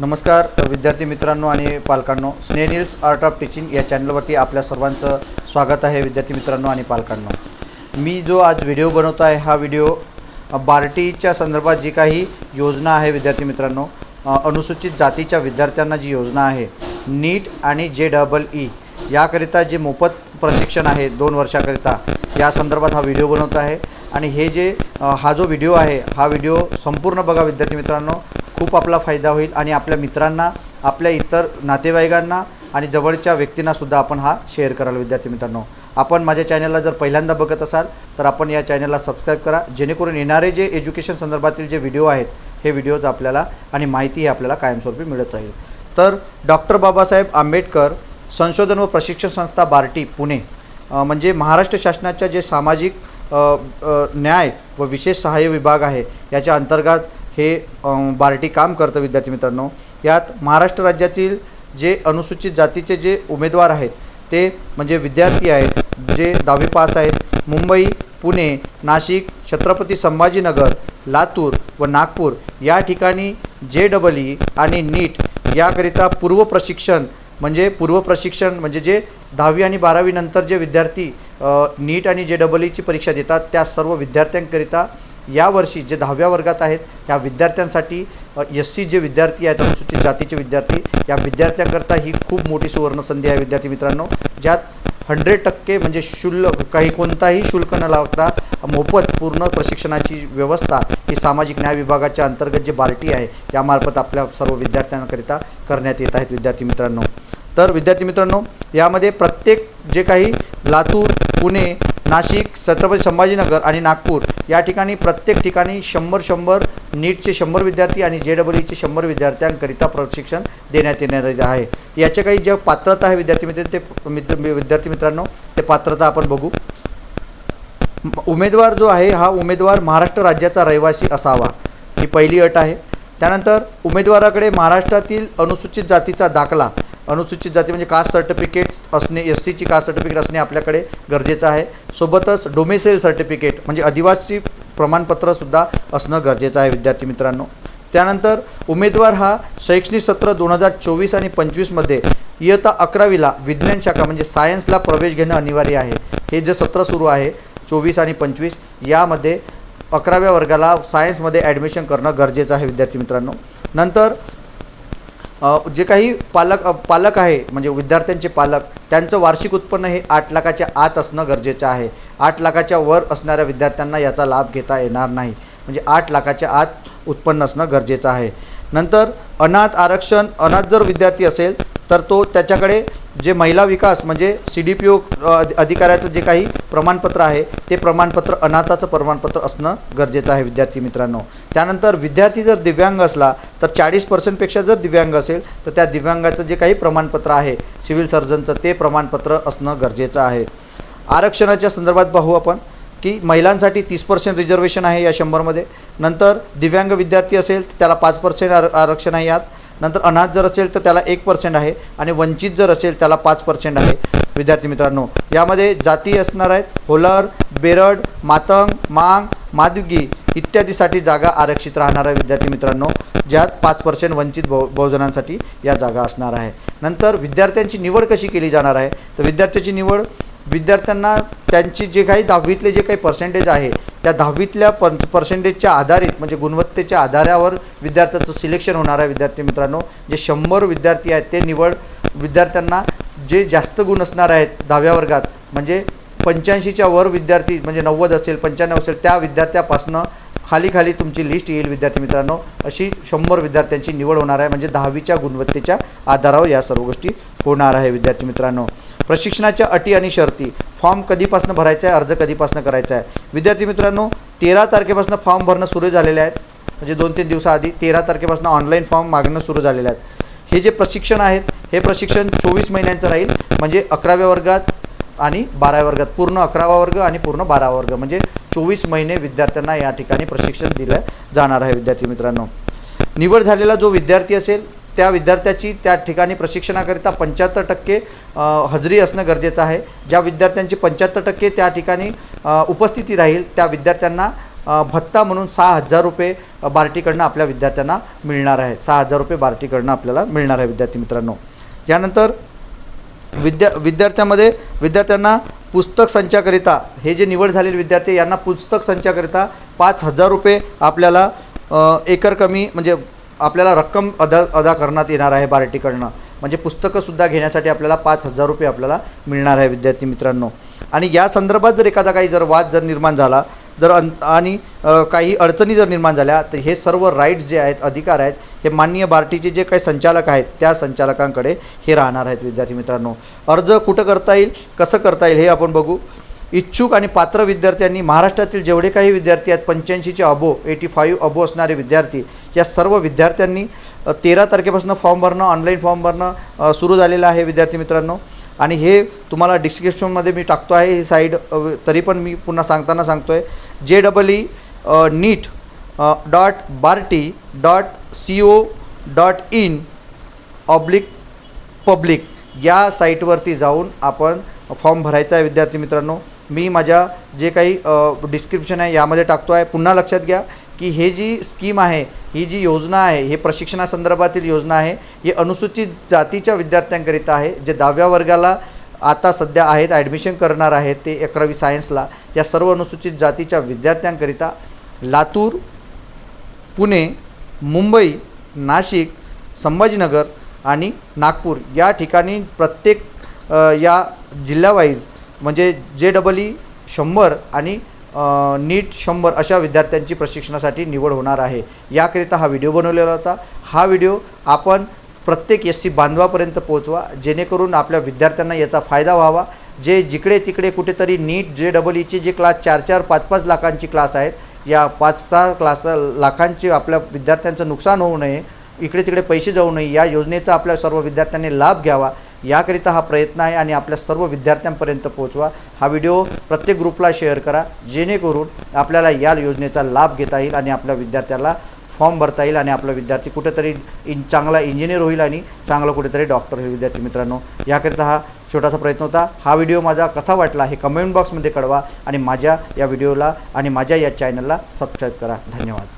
नमस्कार विद्यार्थी मित्रांनो आणि पालकांनो. स्नेनिल्स आर्ट ऑफ टीचिंग या चॅनलवरती आपल्या सर्वांचं स्वागत आहे विद्यार्थी मित्रांनो आणि पालकांनो. मी जो आज व्हिडिओ बनवतो आहे हा व्हिडिओ बार्टीच्या संदर्भात जी काही योजना आहे विद्यार्थी मित्रांनो अनुसूचित जातीच्या विद्यार्थ्यांना जी योजना आहे नीट आणि जे डबल ई याकरिता जे मोफत प्रशिक्षण आहे दोन वर्षाकरिता या संदर्भात हा व्हिडिओ बनवत आहे. आणि हे जे हा जो व्हिडिओ आहे हा व्हिडिओ संपूर्ण बघा विद्यार्थी मित्रांनो. खूप आपला फायदा होईल आणि आपल्या मित्रांना आपल्या इतर नातेवाईकांना आणि जवळच्या व्यक्तींनासुद्धा आपण हा शेअर कराल विद्यार्थी मित्रांनो. आपण माझ्या चॅनलला जर पहिल्यांदा बघत असाल तर आपण या चॅनलला सबस्क्राईब करा. जेणेकरून येणारे जे एज्युकेशन संदर्भातील जे व्हिडिओ आहेत हे व्हिडिओज आपल्याला आणि माहिती ही आपल्याला कायमस्वरूपी मिळत राहील. तर डॉक्टर बाबासाहेब आंबेडकर संशोधन व प्रशिक्षण संस्था बार्टी पुणे म्हणजे महाराष्ट्र शासनाच्या जे सामाजिक न्याय व विशेष सहाय्य विभाग आहे याच्या अंतर्गत हे बार्टी काम करतं विद्यार्थी मित्रांनो. यात महाराष्ट्र राज्यातील जे अनुसूचित जातीचे जे उमेदवार आहेत ते म्हणजे विद्यार्थी आहेत जे दहावी पास आहेत मुंबई पुणे नाशिक छत्रपती संभाजीनगर लातूर व नागपूर या ठिकाणी जे डबल ई आणि नीट याकरिता पूर्व प्रशिक्षण म्हणजे पूर्व प्रशिक्षण म्हणजे जे दहावी आणि बारावीनंतर जे विद्यार्थी नीट आणि जे डबल ईची परीक्षा देतात त्या सर्व विद्यार्थ्यांकरिता यावर्षी जे दहाव्या वर्गात आहेत या विद्यार्थ्यांसाठी एस सी जे विद्यार्थी आहेत अनुसूचित जातीचे विद्यार्थी या विद्यार्थ्यांकरता ही खूप मोठी सुवर्णसंधी आहे विद्यार्थी मित्रांनो ज्यात हंड्रेड टक्के म्हणजे शुल्क काही कोणताही शुल्क न लावता मोफत पूर्ण प्रशिक्षणाची व्यवस्था ही सामाजिक न्याय विभागाच्या अंतर्गत जे बार्टी आहे यामार्फत आपल्या सर्व विद्यार्थ्यांकरिता करण्यात येत आहेत विद्यार्थी मित्रांनो. तर विद्यार्थी मित्रांनो यामध्ये प्रत्येक जे काही लातूर पुणे नाशिक छत्रपती संभाजीनगर आणि नागपूर या ठिकाणी प्रत्येक ठिकाणी शंभर शंभर नीटचे शंभर विद्यार्थी आणि जे डबल ईचे शंभर विद्यार्थ्यांकरिता प्रशिक्षण देण्यात येणार आहे. याच्या काही ज्या पात्रता आहे विद्यार्थी मित्र ते मित्र विद्यार्थी मित्रांनो ते पात्रता आपण बघू. उमेदवार जो आहे हा उमेदवार महाराष्ट्र राज्याचा रहिवासी असावा ही पहिली अट आहे. त्यानंतर उमेदवाराकडे महाराष्ट्रातील अनुसूचित जातीचा दाखला. अनुसूचित जाती म्हणजे कास्ट सर्टिफिकेट असणे एस सीची कास्ट सर्टिफिकेट असणे आपल्याकडे गरजेचं आहे. सोबतच डोमेसेल सर्टिफिकेट म्हणजे आदिवासी प्रमाणपत्रसुद्धा असणं गरजेचं आहे विद्यार्थी मित्रांनो. त्यानंतर उमेदवार हा शैक्षणिक सत्र दोन हजार चोवीस आणि पंचवीसमध्ये इयत्ता अकरावीला विज्ञान शाखा म्हणजे सायन्सला प्रवेश घेणं अनिवार्य आहे. हे जे सत्र सुरू आहे चोवीस आणि पंचवीस यामध्ये अकराव्या वर्गाला सायन्समध्ये ॲडमिशन करणं गरजेचं आहे विद्यार्थी मित्रांनो. नंतर जे काही पालक पालक आहे म्हणजे विद्यार्थ्यांचे पालक त्यांचं वार्षिक उत्पन्न हे आठ लाखाच्या आत असणं गरजेचं आहे. आठ लाखाच्या वर असणाऱ्या विद्यार्थ्यांना याचा लाभ घेता येणार नाही. म्हणजे आठ लाखाच्या आत उत्पन्न असणं गरजेचं आहे. नंतर अनाथ आरक्षण अनाथ जर विद्यार्थी असेल तर तो त्याच्याकडे जे महिला विकास म्हणजे सी डी पी ओ अधिकाऱ्याचं जे काही प्रमाणपत्र आहे ते प्रमाणपत्र अनाथाचं प्रमाणपत्र असणं गरजेचं आहे विद्यार्थी मित्रांनो. त्यानंतर विद्यार्थी जर दिव्यांग असला तर चाळीस पर्सेंटपेक्षा जर दिव्यांग असेल तर त्या दिव्यांगाचं जे काही प्रमाणपत्र आहे सिव्हिल सर्जनचं ते प्रमाणपत्र असणं गरजेचं आहे. आरक्षणाच्या संदर्भात पाहू आपण की महिलांसाठी तीस पर्सेंट रिझर्वेशन आहे या शंभरमध्ये. नंतर दिव्यांग विद्यार्थी असेल तर त्याला पाच पर्सेंट आर आरक्षण आहे यात. नंतर अनाथ जर असेल तर त्याला एक पर्सेंट आहे आणि वंचित जर असेल त्याला पाच पर्सेंट आहे. विद्यार्थी मित्रांनो यामध्ये जाती असणार आहेत. होलर बेरड मातंग मांग मादगी इत्यादीसाठी जागा आरक्षित राहणार आहे विद्यार्थी मित्रांनो. ज्यात पाच पर्सेंट वंचित बहु बहुजनांसाठी या जागा असणार आहे. नंतर विद्यार्थ्यांची निवड कशी केली जाणार आहे? तर विद्यार्थ्याची निवड विद्यार्थ्यांना त्यांची जे काही दहावीतले जे काही पर्सेंटेज आहे त्या दहावीतल्या पर पर्सेंटेजच्या आधारित म्हणजे गुणवत्तेच्या आधारावर विद्यार्थ्याचं सिलेक्शन होणार आहे विद्यार्थी मित्रांनो. जे शंभर विद्यार्थी आहेत ते निवड विद्यार्थ्यांना जे जास्त गुण असणार आहेत दहाव्या वर्गात म्हणजे पंच्याऐंशीच्या वर विद्यार्थी म्हणजे नव्वद असेल पंच्याण्णव असेल त्या विद्यार्थ्यापासनं खाली खाली तुमची लिस्ट येईल विद्यार्थी मित्रांनो. अशी शंभर विद्यार्थ्यांची निवड होणार आहे. म्हणजे दहावीच्या गुणवत्तेच्या आधारावर या सर्व गोष्टी होणार आहे विद्यार्थी मित्रांनो. प्रशिक्षणाच्या अटी आणि शर्ती. फॉर्म कधीपासून भरायचा आहे अर्ज कधीपासून करायचा आहे? विद्यार्थी मित्रांनो तेरा तारखेपासून फॉर्म भरणं सुरू झालेले आहेत. म्हणजे दोन तीन दिवसाआधी तेरा तारखेपासून ऑनलाईन फॉर्म मागणं सुरू झालेलं आहेत. हे जे प्रशिक्षण आहेत हे प्रशिक्षण चोवीस महिन्यांचं राहील. म्हणजे अकराव्या वर्गात आणि बाराव्या वर्गात. पूर्ण अकरावा वर्ग आणि पूर्ण बारावा वर्ग. म्हणजे चोवीस महिने विद्यार्थ्यांना या ठिकाणी प्रशिक्षण दिलं जाणार आहे विद्यार्थी मित्रांनो. निवड झालेला जो विद्यार्थी असेल त्या विद्यार्थ्याची त्या ठिकाणी प्रशिक्षणाकरिता पंच्याहत्तर टक्के हजेरी असणं गरजेचं आहे. ज्या विद्यार्थ्यांची पंच्याहत्तर टक्के त्या ठिकाणी उपस्थिती राहील त्या विद्यार्थ्यांना भत्ता म्हणून सहा हजार रुपये बार्टीकडनं आपल्या विद्यार्थ्यांना मिळणार आहे. सहा हजार रुपये बार्टीकडनं आपल्याला मिळणार आहे विद्यार्थी मित्रांनो. यानंतर विद्या विद्यार्थ्यामध्ये विद्यार्थ्यांना पुस्तक संचाकरिता हे जे निवड झालेले विद्यार्थी यांना पुस्तक संचाकरिता पाच हजार रुपये आपल्याला एकर कमी म्हणजे आपल्याला रक्कम अदा अदा करण्यात येणार आहे बार्टीकडनं. म्हणजे पुस्तकंसुद्धा घेण्यासाठी आपल्याला पाच हजार रुपये आपल्याला मिळणार आहे विद्यार्थी मित्रांनो. आणि या संदर्भात जर एखादा काही जर वाद जर निर्माण झाला जर अं आणि काही अडचणी जर निर्माण झाल्या तर हे सर्व राईट्स जे आहेत अधिकार आहेत हे माननीय बार्टीचे जे काही संचालक आहेत त्या संचालकांकडे हे राहणार आहेत विद्यार्थी मित्रांनो. अर्ज कुठं करता येईल कसं करता येईल हे आपण बघू. इच्छुक आणि पात्र विद्यार्थ्यांनी महाराष्ट्रातील जेवढे काही विद्यार्थी आहेत पंच्याऐंशीचे अबो एटी फाईव्ह अबो असणारे विद्यार्थी या सर्व विद्यार्थ्यांनी तेरा तारखेपासून फॉर्म भरणं ऑनलाईन फॉर्म भरणं सुरू झालेलं आहे विद्यार्थी मित्रांनो. आणि हे तुम्हाला डिस्क्रिप्शनमध्ये मी टाकतो आहे ही साईड तरी पण मी पुन्हा सांगताना सांगतो आहे जे double E neet dot Barti dot C O dot in oblique public या साईटवरती जाऊन आपण फॉर्म भरायचा आहे विद्यार्थी मित्रांनो. मी माझ्या जे काही डिस्क्रिप्शन आहे यामध्ये टाकतो आहे. पुन्हा लक्षात घ्या की हे जी स्कीम आहे ही जी योजना आहे हे प्रशिक्षणासंदर्भातील योजना आहे ही अनुसूचित जातीच्या विद्यार्थ्यांकरिता आहे जे दहाव्या वर्गाला आता सध्या आहेत ॲडमिशन करणार आहेत ते अकरावी सायन्सला या सर्व अनुसूचित जातीच्या विद्यार्थ्यांकरिता लातूर पुणे मुंबई नाशिक संभाजीनगर आणि नागपूर या ठिकाणी प्रत्येक या जिल्ह्यावाईज म्हणजे जे डबल ई e शंभर आणि नीट शंभर अशा विद्यार्थ्यांची प्रशिक्षणासाठी निवड होणार आहे. याकरिता हा व्हिडिओ बनवलेला होता. हा व्हिडिओ आपण प्रत्येक एस सी बांधवापर्यंत पोहोचवा. जेणेकरून आपल्या विद्यार्थ्यांना याचा फायदा व्हावा. जे जिकडे तिकडे कुठेतरी नीट जे डबल ईचे जे क्लास चार चार पाच पाच लाखांची क्लास आहेत या पाच सहा क्लास लाखांचे आपल्या विद्यार्थ्यांचं नुकसान होऊ नये इकडे तिकडे पैसे जाऊ नये या योजनेचा आपल्या सर्व विद्यार्थ्यांनी लाभ घ्यावा. याकरिता हा प्रयत्न आहे आणि आपल्या सर्व विद्यार्थ्यांपर्यंत पोहोचवा. हा व्हिडिओ प्रत्येक ग्रुपला शेअर करा जेणेकरून आपल्याला या योजनेचा लाभ घेता येईल आणि आपल्या विद्यार्थ्याला फॉर्म भरता येईल आणि आपला विद्यार्थी कुठेतरी इन चांगला इंजिनियर होईल आणि चांगला कुठेतरी डॉक्टर होईल. विद्यार्थी मित्रांनो याकरिता हा छोटासा प्रयत्न होता. हा व्हिडिओ माझा कसा वाटला हे कमेंट बॉक्समध्ये कळवा आणि माझ्या या व्हिडिओला आणि माझ्या या चॅनलला सबस्क्राईब करा. धन्यवाद.